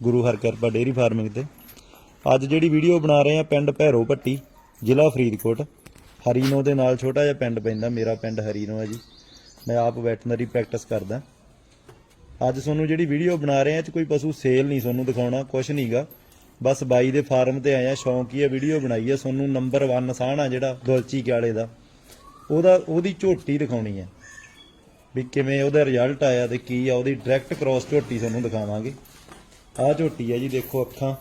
ਗੁਰੂ ਹਰਕਿਰਪਾ dairy farming ਤੇ। ਅੱਜ ਜਿਹੜੀ ਵੀਡੀਓ ਬਣਾ ਰਹੇ ਆ ਪਿੰਡ ਭੈਰੋ ਪੱਟੀ ਜ਼ਿਲ੍ਹਾ ਫਰੀਦਕੋਟ। ਹਰੀਨੋ ਦੇ ਨਾਲ ਛੋਟਾ ਜਿਹਾ ਪਿੰਡ ਪੈਂਦਾ, ਮੇਰਾ ਪਿੰਡ ਹਰੀਨੋ ਹੈ ਜੀ। ਮੈਂ ਆਪ ਵੈਟਰਨਰੀ ਪ੍ਰੈਕਟਿਸ ਕਰਦਾ। ਅੱਜ ਤੁਹਾਨੂੰ ਜਿਹੜੀ ਵੀਡੀਓ ਬਣਾ ਰਹੇ ਆ ਇਹ ਚ ਕੋਈ ਪਸ਼ੂ ਸੇਲ ਨਹੀਂ ਤੁਹਾਨੂੰ ਦਿਖਾਉਣਾ ਕੁਝ ਨਹੀਂਗਾ ਬਸ ਬਾਈ ਦੇ ਫਾਰਮ ਤੇ ਆਇਆ, ਸ਼ੌਂਕ ਹੀ ਹੈ ਵੀਡੀਓ ਬਣਾਈ ਹੈ। ਤੁਹਾਨੂੰ ਨੰਬਰ 1 ਸਾਹਣਾ ਜਿਹੜਾ ਦੁਲਚੀ ਕਿਆਲੇ ਦਾ, ਉਹਦਾ, ਉਹਦੀ ਝੋਟੀ ਦਿਖਾਉਣੀ ਹੈ। ਵੀ ਕਿਵੇਂ ਉਹਦਾ ਰਿਜ਼ਲਟ ਆਇਆ ਤੇ ਕੀ ਆ, ਉਹਦੀ ਡਾਇਰੈਕਟ ਕ੍ਰਾਸ ਝੋਟੀ ਤੁਹਾਨੂੰ ਦਿਖਾਵਾਂਗੇ। ਆਹ ਝੋਟੀ ਹੈ ਜੀ, ਦੇਖੋ ਅੱਖਾਂ।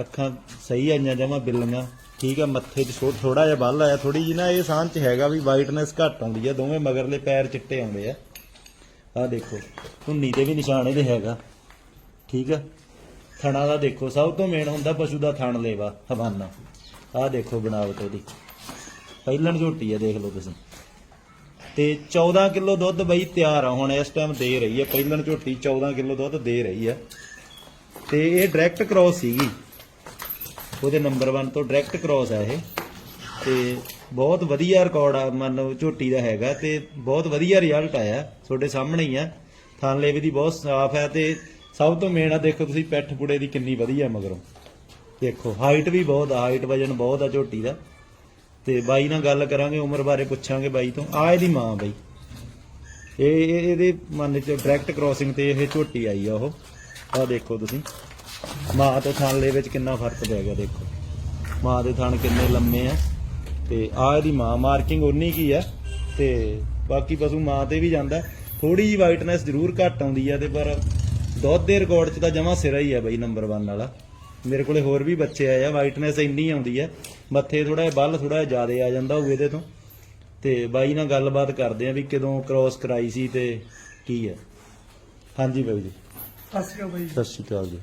ਅੱਖਾਂ ਸਹੀ ਆਈਆਂ ਜਮਾ ਬਿੱਲੀਆਂ। ਠੀਕ ਆ, ਮੱਥੇ 'ਚ ਛੋਟ ਥੋੜਾ ਜਿਹਾ ਬੱਲ ਆਇਆ ਥੋੜੀ ਜੀ ਨਾ ਇਹ ਸਾਂਝ 'ਚ ਹੈਗਾ ਵੀ ਵਾਈਟਨੈਸ ਘੱਟ ਆਉਂਦੀ ਆ, ਦੋਵੇਂ ਮਗਰਲੇ ਪੈਰ ਚਿੱਟੇ ਆਉਂਦੇ ਆ। ਆਹ ਦੇਖੋ, ਧੁੰਨੀ ਤੇ ਵੀ ਨਿਸ਼ਾਨ ਇਹਦੇ ਹੈਗਾ। ਠੀਕ ਆ? ਥਣਾ ਦਾ ਦੇਖੋ, ਸਭ ਤੋਂ ਮੇਨ ਹੁੰਦਾ ਪਸ਼ੂ ਦਾ ਥਣ ਲੇਵਾ, ਹਵਾਨਾ। ਆਹ ਦੇਖੋ ਬਣਾਵਟ ਉਹਦੀ। ਪਹਿਲਣ ਝੋਟੀ ਆ, ਦੇਖ ਲਓ ਤੁਸੀਂ। ਤੇ 14 ਕਿਲੋ ਦੁੱਧ ਬਈ ਤਿਆਰ ਆ, ਹੁਣ ਇਸ ਟਾਈਮ ਦੇ ਰਹੀ ਹੈ ਪਹਿਲਣ ਝੋਟੀ 14 ਕਿਲੋ ਦੁੱਧ ਦੇ ਰਹੀ ਆ। ਤੇ ਇਹ ਡਾਇਰੈਕਟ ਕ੍ਰਾਸ ਸੀਗੀ। ਉਹਦੇ ਨੰਬਰ 1 ਤੋਂ ਡਾਇਰੈਕਟ ਕ੍ਰਾਸ ਆ ਇਹ। ਤੇ ਬਹੁਤ ਵਧੀਆ ਰਿਕਾਰਡ ਆ, ਮੰਨ ਝੋਟੀ ਦਾ ਹੈਗਾ ਤੇ ਬਹੁਤ ਵਧੀਆ ਰਿਜ਼ਲਟ ਆਇਆ। ਤੁਹਾਡੇ ਸਾਹਮਣੇ ਹੀ ਆ। ਥਣ ਲੇਵੇ ਦੀ ਬਹੁਤ ਸਾਫ਼ ਹੈ ਤੇ ਸਭ ਤੋਂ ਮੇਨ ਆ, ਦੇਖੋ ਤੁਸੀਂ ਪੈਠ ਪੁੜੇ ਦੀ ਕਿੰਨੀ ਵਧੀਆ ਮਗਰੋਂ। ਦੇਖੋ ਹਾਈਟ ਵੀ ਬਹੁਤ ਆ ਹਾਈਟ ਵਜਨ ਬਹੁਤ ਆ ਝੋਟੀ ਦਾ। ਤੇ ਬਾਈ ਨਾਲ ਗੱਲ ਕਰਾਂਗੇ, ਉਮਰ ਬਾਰੇ ਪੁੱਛਾਂਗੇ ਬਾਈ ਤੋਂ। ਆ ਇਹਦੀ ਮਾਂ ਬਾਈ। ਇਹ, ਇਹ- ਇਹਦੇ ਮਨ ਚ ਡਾਇਰੈਕਟ ਕ੍ਰਾਸਿੰਗ ਤੇ ਇਹ ਝੋਟੀ ਆਈ ਆ ਉਹ। ਆ ਦੇਖੋ ਤੁਸੀਂ। ਮਾਂ ਤੇ ਥਣ ਵਿੱਚ ਕਿੰਨਾ ਫ਼ਰਕ ਪੈ ਗਿਆ, ਦੇਖੋ। ਮਾਂ ਦੇ ਥਣ ਕਿੰਨੇ ਲੰਮੇ ਆ। ਤੇ ਆ ਇਹਦੀ ਮਾਂ ਮਾਰਕਿੰਗ ਉਨੀ ਕੀ ਆ। ਤੇ ਬਾਕੀ ਪਸ਼ੂ ਮਾਂ ਤੇ ਵੀ ਜਾਂਦਾ। ਥੋੜੀ ਜਿਹੀ ਵਾਈਟਨੈਸ ਜ਼ਰੂਰ ਘੱਟ ਆਉਂਦੀ ਆ ਤੇ ਪਰ ਦੁੱਧ ਦੇ ਰਿਕਾਰਡ 'ਚ ਤਾਂ ਜਮਾ ਸਿਰਾ ਹੀ ਆ ਬਈ ਨੰਬਰ 1 ਵਾਲਾ। ਮੇਰੇ ਕੋਲੇ ਹੋਰ ਵੀ ਬੱਚੇ ਆਏ ਆ ਵਾਈਟਨੈਸ ਇੰਨੀ ਆਉਂਦੀ ਆ। ਮੱਥੇ ਥੋੜਾ ਜਿਹਾ ਬੱਲ ਥੋੜਾ ਜਿਹਾ ਜ਼ਿਆਦਾ ਆ ਜਾਂਦਾ ਹੋਊ ਇਹਦੇ ਤੋਂ। ਤੇ ਬਾਈ ਨਾਲ ਗੱਲਬਾਤ ਕਰਦੇ ਆ ਵੀ ਕਦੋਂ ਕ੍ਰਾਸ ਕਰਾਈ ਸੀ ਤੇ ਕੀ ਹੈ। ਹਾਂਜੀ ਬਾਈ ਜੀ। ਸਤਿ ਸ਼੍ਰੀ ਅਕਾਲ ਬਾਈ ਸਤਿ ਸ਼੍ਰੀ ਅਕਾਲ ਜੀ।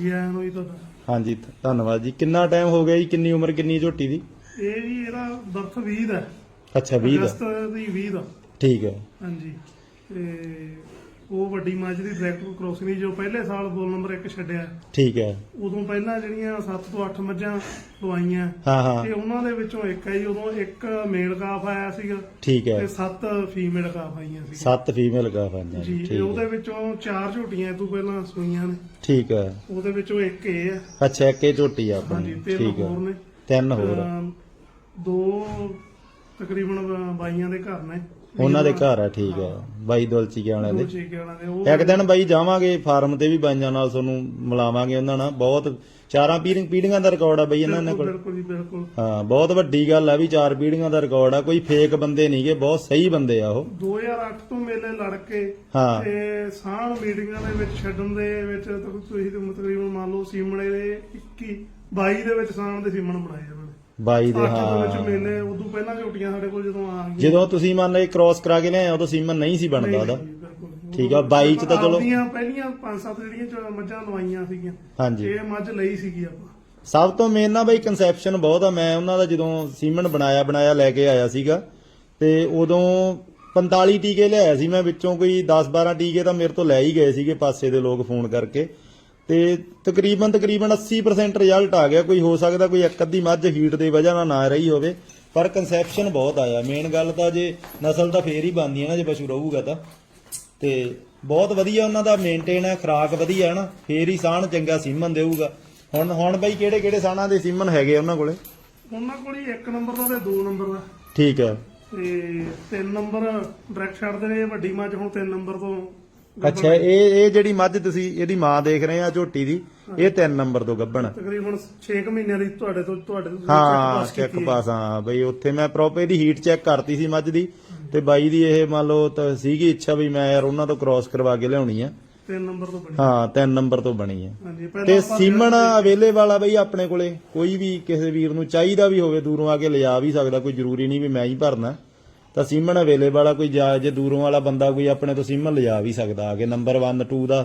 ਜੀ ਆਇਆਂ ਨੂੰ ਜੀ ਤੁਹਾਡਾ ਹਾਂਜੀ ਧ- ਧੰਨਵਾਦ ਜੀ। ਕਿੰਨਾ ਟਾਈਮ ਹੋ ਗਿਆ ਜੀ? ਕਿੰਨੀ ਉਮਰ ਕਿੰਨੀ ਝੋਟੀ ਦੀ? ਇਹ ਜੀ ਇਹਦਾ ਬਰਥ 20 ਦਾ ਹੈ। ਅੱਛਾ 20 ਦਾ। ਅਗਸਤ ਦੀ 20 ਦਾ। ਠੀਕ ਹੈ। ਹਾਂਜੀ। ਤੇ ਉਹ ਵੱਡੀ ਮੱਝ ਦੀ ਡਾਇਰੈਕਟ ਕ੍ਰੋਸਿੰਗ ਜੋ ਪਹਿਲੇ ਸਾਲ ਬੋਲ ਨੰਬਰ 1 ਛੱਡਿਆ। ਠੀਕ ਹੈ। ਉਦੋਂ ਪਹਿਲਾਂ ਜਿਹੜੀਆਂ 7 ਤੋਂ 8 ਮੱਝਾਂ ਲਵਾਈਆਂ। ਹਾਂ ਹਾਂ। ਤੇ ਉਹਨਾਂ ਦੇ ਵਿੱਚੋਂ ਇੱਕ ਹੈ ਜੀ ਉਦੋਂ ਇੱਕ ਮੇਲ ਕਾਫ ਆਇਆ ਸੀਗਾ ਠੀਕ ਹੈ। ਤੇ 7 ਫੀਮੇਲ ਕਾਫ ਆਈਆਂ ਸੀ ਸੱਤ ਫੀਮੇਲ ਕਾਫਾਂ ਜੀ ਜੀ ਤੇ ਉਹਦੇ ਵਿੱਚੋਂ ਚਾਰ ਝੋਟੀਆਂ ਤੋਂ ਪਹਿਲਾਂ ਸੂਈਆਂ ਨੇ। ਠੀਕ ਹੈ। ਉਹਦੇ ਵਿੱਚੋਂ ਇੱਕ ਇਹ ਹੈ। ਅੱਛਾ ਇੱਕ ਇਹ ਝੋਟੀ ਆ ਆਪਣੀ। ਠੀਕ ਹੈ। ਤਿੰਨ ਹੋਰ ਦੋ ਤਕਰੀਬਨ ਬਾਈਆਂ ਦੇ ਘਰ ਨੇ। ਉਹਨਾਂ ਦੇ ਘਰ ਆ ਠੀਕ ਹੈ ਬਾਈ ਦੁਲਚੀ ਕੇ ਵਾਲਿਆਂ ਦੋ। ਦੇ ਉਹ ਇੱਕ ਦਿਨ ਬਾਈ ਜਾਵਾਂਗੇ ਫਾਰਮ ਤੇ ਵੀ ਬਾਈਆਂ ਨਾਲ ਤੁਹਾਨੂੰ ਮਿਲਾਵਾਂਗੇ ਉਹਨਾਂ ਨਾਲ। ਬਹੁਤ ਚਾਰਾਂ ਪੀੜ੍ਹੀ- ਪੀੜ੍ਹੀਆਂ ਦਾ ਰਿਕਾਰਡ ਆ ਬਈ ਇਹਨਾਂ ਕੋਲ। ਬਿਲਕੁਲ ਜੀ ਬਿਲਕੁਲ। ਹਾਂ ਬਹੁਤ ਵੱਡੀ ਗੱਲ ਆ ਵੀ ਚਾਰ ਪੀੜ੍ਹੀਆਂ ਦਾ ਰਿਕਾਰਡ ਆ। ਕੋਈ ਫੇਕ ਬੰਦੇ ਨਹੀਂਗੇ ਬਹੁਤ ਸਹੀ ਬੰਦੇ ਆ ਉਹ। 2008 ਤੋਂ ਮੇਲੇ ਲੜ ਕੇ ਹਾਂ। ਤੇ ਸਾਣ ਮੀਟਿੰਗਾਂ ਦੇ ਵਿੱਚ ਛੱਡਣ ਦੇ ਵਿੱਚ ਤਾਂ ਤੁਸੀਂ ਤੇ ਤਕਰੀਬਨ ਮੰਨ ਲਓ ਸੀਮਣੇ ਦੇ 21 22 ਦੇ ਵਿੱਚ ਸਾਣ ਦੇ ਸੀਮਣ ਬਣਾਏ ਉਹਨਾਂ ਨੇ। ਬਾਈ ਦੇ ਵਿੱਚ ਹਾਂ। ਮੇਲੇ ਉਦੋਂ ਪਹਿਲਾਂ ਝੋਟੀਆਂ ਸਾਡੇ ਕੋਲ ਜਦੋਂ ਆ ਗਈਆਂ। ਜਦੋਂ ਤੁਸੀਂ ਮੰਨ ਲਓ ਕ੍ਰਾਸ ਕਰਾ ਕੇ ਲਿਆਏ ਉਦੋਂ ਸੀਮਨ ਨਹੀਂ ਸੀ ਬਣਦਾ ਉਹਦਾ। ਨਹੀਂ, ਬਿਲਕੁਲ। ਠੀਕ ਆ, 22 ਚ ਤਾਂ ਚਲੋ- ਆਪਦੀਆਂ ਪਹਿਲੀਆਂ ਪੰਜ ਸੱਤ ਜਿਹੜੀਆਂ ਚ- ਮੱਝਾਂ ਲਵਾਈਆਂ ਸੀਗੀਆਂ ਹਾਂਜੀ। ਇਹ ਮੱਝ ਲਈ ਸੀਗੀ ਆਪਾਂ। ਸਭ ਤੋਂ ਮੇਨ ਨਾ ਬਈ ਕਨਸੈਪਸ਼ਨ ਬਹੁਤ ਆ ਮੈਂ ਉਹਨਾਂ ਦਾ ਜਦੋਂ ਸੀਮਨ ਬਣਾਇਆ ਬਣਾਇਆ ਲੈ ਕੇ ਆਇਆ ਸੀਗਾ ਤੇ ਉਦੋਂ 45 ਟੀਕੇ ਲਿਆਇਆ ਸੀ ਮੈਂ ਵਿੱਚੋਂ ਕੋਈ 10 12 ਟੀਕੇ ਤਾਂ ਮੇਰੇ ਤੋਂ ਲੈ ਹੀ ਗਏ ਸੀਗੇ ਪਾਸੇ ਦੇ ਲੋਕ ਫੋਨ ਕਰਕੇ। ਤੇ ਤਕਰੀਬਨ ਤਕਰੀਬਨ 80% ਰਿਜ਼ਲਟ ਆ ਗਿਆ। ਕੋਈ ਹੋ ਸਕਦਾ ਕੋਈ ਇੱਕ ਅੱਧੀ ਮੱਝ ਹੀਟ ਦੀ ਵਜ੍ਹਾ ਨਾਲ ਨਾ ਰਹੀ ਹੋਵੇ ਪਰ ਕਨਸੈਪਸ਼ਨ ਬਹੁਤ ਆਇਆ। ਮੇਨ ਗੱਲ ਤਾਂ ਜੇ ਨਸਲ ਤਾਂ ਫੇਰ ਹੀ ਬਣਦੀ ਹੈ ਨਾ ਜੇ ਪਸ਼ੂ ਰਹੂਗਾ ਤਾਂ। ਤੇ ਬਹੁਤ ਵਧੀਆ ਉਹਨਾਂ ਦਾ ਮੇਨਟੇਨ ਹੈ ਖਰਾਕ ਵਧੀਆ ਹੈ ਨਾ ਫੇਰ ਹੀ ਸਾਣ ਚੰਗਾ ਸੀਮਨ ਦੇਊਗਾ। ਹੁਣ ਹੁਣ ਬਈ ਕਿਹੜੇ ਕਿਹੜੇ ਸਾਣਾਂ ਦੇ ਸੀਮਨ ਹੈਗੇ ਉਹਨਾਂ ਕੋਲੇ? ਉਹਨਾਂ ਕੋਲ ਹੀ ਇੱਕ ਨੰਬਰ ਦਾ ਤੇ ਦੋ ਨੰਬਰ ਦਾ। ਠੀਕ ਹੈ। ਤੇ ਤਿੰਨ ਨੰਬਰ ਡਾਇਰੈਕਟ ਛੱਡਦੇ ਨੇ ਵੱਡੀ ਮੱਝ ਹੁਣ ਤਿੰਨ ਨੰਬਰ ਤੋਂ ਅੱਛਾ ਇਹ ਇਹ ਜਿਹੜੀ ਮੱਝ ਤੁਸੀਂ ਇਹਦੀ ਮਾਂ ਦੇਖ ਰਹੇ ਆ ਝੋਟੀ ਦੀ ਇਹ 3 ਨੰਬਰ ਤੋਂ ਗੱਭਣ। ਤਕਰੀਬਨ 6 ਮਹੀਨਿਆਂ ਦੀ ਤੁਹਾਡੇ ਤੋਂ ਤੁਹਾਡੇ ਤੋਂ ਹਾਂ ਚੈੱਕ ਕੀਤੀ ਹੈ। ਪਾਸ ਹਾਂ ਬਈ ਉੱਥੇ ਮੈਂ ਪ੍ਰੋਪਰ ਇਹਦੀ ਹੀਟ ਚੈੱਕ ਕਰਤੀ ਸੀ ਮੱਝ ਦੀ ਤੇ ਬਾਈ ਦੀ ਇਹ ਮੰਨ ਲਓ ਤਾਂ ਸੀਗੀ ਇੱਛਾ ਵੀ ਮੈਂ ਯਾਰ ਉਹਨਾਂ ਤੋਂ ਕ੍ਰਾਸ ਕਰਵਾ ਕੇ ਲਿਆਉਣੀ ਆ। ਤਿੰਨ ਨੰਬਰ ਤੋਂ ਬਣੀ। ਹਾਂ 3 ਨੰਬਰ ਤੋਂ ਬਣੀ ਆ। ਤੇ ਸੀਮਨ ਅਵੇਲੇਬਲ ਆ ਬਈ ਆਪਣੇ ਕੋਲੇ ਕੋਈ ਵੀ ਕਿਸੇ ਵੀਰ ਨੂੰ ਚਾਹੀਦਾ ਵੀ ਹੋਵੇ ਦੂਰੋਂ ਆ ਕੇ ਲਿਜਾ ਵੀ ਸਕਦਾ ਕੋਈ ਜ਼ਰੂਰੀ ਨਹੀਂ ਵੀ ਮੈਂ ਹੀ ਭਰਨਾ। ਤਾਂ ਸੀਮਨ ਅਵੇਲੇਬਲ ਆ ਕੋਈ ਜਾ ਜੇ ਦੂਰੋਂ ਵਾਲਾ ਬੰਦਾ ਕੋਈ ਆਪਣੇ ਤੋਂ ਸੀਮਨ ਲਿਜਾ ਵੀ ਸਕਦਾ ਆ ਕੇ ਨੰਬਰ 1 2 ਦਾ